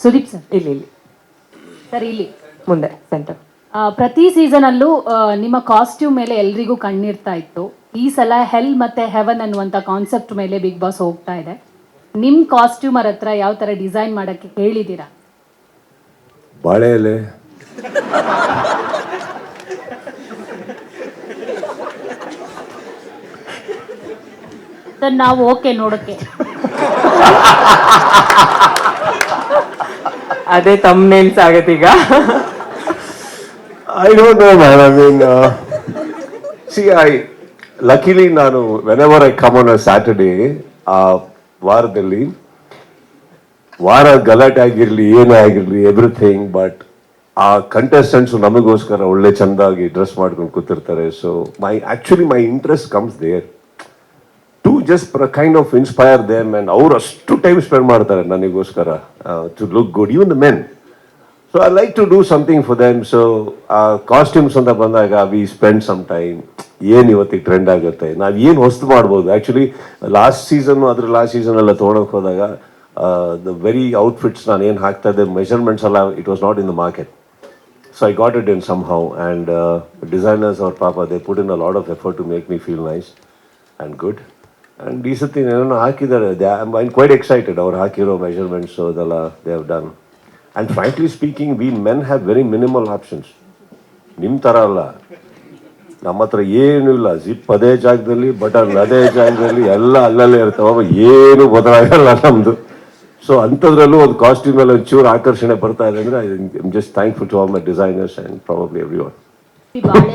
Sudeep sir ಇಲ್ಲಿ ಇಲ್ಲಿ. Sir ಇಲ್ಲಿ. ಮುಂದೆ ಸೆಂಟರ್ ಆ, ಪ್ರತಿ ಸೀಸನ್ ಅಲ್ಲೂ ನಿಮ್ಮ ಕಾಸ್ಟ್ಯೂಮ್ ಮೇಲೆ ಎಲ್ರಿಗೂ ಕಣ್ಣಿರ್ತಾ ಇತ್ತು. ಈ ಸಲ ಹೆಲ್ ಮತ್ತೆ ಹೆವನ್ ಅನ್ನುವಂತ ಕಾನ್ಸೆಪ್ಟ್ ಮೇಲೆ ಬಿಗ್ ಬಾಸ್ ಹೋಗ್ತಾ ಇದೆ. ನಿಮ್ ಕಾಸ್ಟ್ಯೂಮರ್ ಹತ್ರ ಯಾವ ತರ ಡಿಸೈನ್ ಮಾಡಕ್ಕೆ ಹೇಳಿದೀರಾ ಬಾಳೆ ಎಲೆ ಸರ್ ನಾವು ಓಕೆ ನೋಡಕ್ಕೆ ಅದೇ ತಮ್ನೇಲ್ಸ್ ಈಗ. I don't know man I mean see I luckily ನಾನು whenever I come on a Saturday ಆ, ವಾರದಲ್ಲಿ, ವಾರ ಗಲಾಟೆ ಆಗಿರಲಿ, ಏನೇ ಆಗಿರಲಿ ಎವ್ರಿಥಿಂಗ್ ಬಟ್ ಆ ಕಂಟೆಸ್ಟೆಂಟ್ಸ್ ನಮಗೋಸ್ಕರ ಒಳ್ಳೆ ಚಂದಾಗಿ ಡ್ರೆಸ್ ಮಾಡ್ಕೊಂಡು ಕೂತಿರ್ತಾರೆ. So my actually my interest comes there just kind of inspire them and ಅವ್ರು ಅಷ್ಟು ಟೈಮ್ ಸ್ಪೆಂಡ್ ಮಾಡ್ತಾರೆ ನನಗೋಸ್ಕರ. To look good even the men so I like to do something for them so ah costumes ಅಂತ ಬಂದಾಗ we spend some time ಏನು ಇವತ್ತಿಗೆ trend ಆಗುತ್ತೆ? ನಾವು ಏನು ಹೊಸ್ತು ಮಾಡ್ಬೋದು? ಆ್ಯಕ್ಚುಲಿ ಲಾಸ್ಟ್ ಸೀಸನ್ ಅದ್ರ ಲಾಸ್ಟ್ ಸೀಸನ್ ಎಲ್ಲ ತೊಗೊಳಕ್ಕೆ ಹೋದಾಗ ದ ವೆರಿ ಔಟ್ಫಿಟ್ಸ್ ನಾನು ಏನು ಹಾಕ್ತಾ ಇದ್ದೆ ಮೆಷರ್ಮೆಂಟ್ಸ್ ಎಲ್ಲ it was not in the market so I got it in somehow and designers ಅವ್ರ ಪಾಪ they put in a lot of effort to make me feel nice and good and ಈ ಸತಿ ಏನೋ ಹಾಕಿದ್ದಾರೆ. ದೇ ಐ ಕ್ವೈಟ್ ಎಕ್ಸೈಟೆಡ್ ಅವ್ರು ಹಾಕಿರೋ measurements ಅದೆಲ್ಲ they have done and frankly speaking we men have very minimal options ನಿಮ್ಮ ಥರ ಅಲ್ಲ. ನಮ್ಮ ಹತ್ರ ಏನೂ ಇಲ್ಲ. ಜಿಪ್ ಅದೇ ಜಾಗದಲ್ಲಿ ಬಟನ್ ಅದೇ ಜಾಗದಲ್ಲಿ ಎಲ್ಲ ಅಲ್ಲಲ್ಲೇ ಇರ್ತಾವ ಏನು ಬದಲಾಗಲ್ಲ ನಮ್ಮದು ಸೊ ಅಂಥದ್ರಲ್ಲೂ ಒಂದು ಕಾಸ್ಟ್ಯೂಮ್ ಅಲ್ಲಿ ಒಂಚೂರು ಆಕರ್ಷಣೆ ಬರ್ತಾ ಇದೆ ಅಂದರೆ I just thankful to all my designers and probably everyone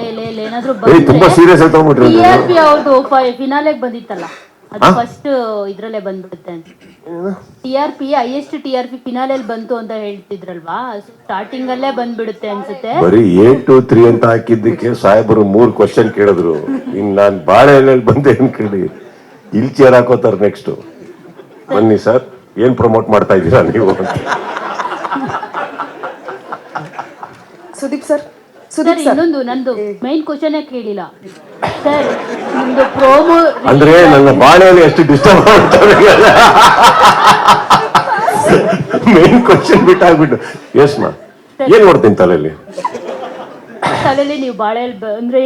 ಎಲೆಯಲ್ಲಿ ತುಂಬಾ ಸೀರಿಯಸ್ ಆಗಿ ತಗೊಂಡ್ಬಿಟ್ರಿ ಅವ್ರದ್ದು ಫಿನಾಲೆಗೆ ಬಂದಿತ್ತಲ್ಲ. ಅದು ಫಸ್ಟ್ ಇದ್ರಲ್ಲೇ ಬಂದ್ಬಿಡುತ್ತೆ ಅಂತ. T R P highest T R P ಫಿನಾಲೆಲ್ ಬಂತು ಅಂತ ಹೇಳ್ತಿದ್ರಲ್ವಾ? ಸ್ಟಾರ್ಟಿಂಗ್ ಅಲ್ಲೇ ಬಂದ್ಬಿಡುತ್ತೆ ಅನ್ಸುತ್ತೆ. ಬರೀ ಏಟ್ ಟು ತ್ರೀ ಅಂತ ಹಾಕಿದ್ದಕ್ಕೆ ಸಾಹೇಬರು ಮೂರು ಕ್ವಶನ್ ಕೇಳಿದ್ರು. ಇನ್ನು ನಾನು ಬಾಳೆ ಎಲೆಯಲ್ಲಿ ಬಂದೆ ಅಂತ ಕೇಳಿ. ಇಲ್ಲಿ ಚೇರ್ ಹಾಕೋತಾರೆ ನೆಕ್ಸ್ಟ್ ಬನ್ನಿ ಸರ್ ಏನ್ ಪ್ರಮೋಟ್ ಮಾಡ್ತಾ ಇದ್ದೀರಾ ನೀವು ಅಂತ ಸುದೀಪ್ ಸರ್ ಇನ್ನೊಂದು ನಂದು ಮೈನ್ ಕ್ವಶನ್ ಕೇಳಿಲ್ಲ ಸರ್ ನಿಮ್ದು ಪ್ರೋಮೋ ಅಂದ್ರೆ ನನ್ನ ಬಾಳೆಯಲ್ಲಿ ಎಷ್ಟು ಡಿಸ್ಟರ್ಬ್ ಮಾಡ್ತಾರೆ ಮೇನ್ ಕ್ವಶನ್ ಬಿಟ್ಟಾಗ್ಬಿಟ್ಟು. ಎಸ್ ಮಾ ಏನ್ ನೋಡ್ತೀನಿ ತಲೆಯಲ್ಲಿ? ತಲೆಯಲ್ಲಿ ನೀವು ಬಾಳೆಯಲ್ಲಿ ಅಂದ್ರೆ.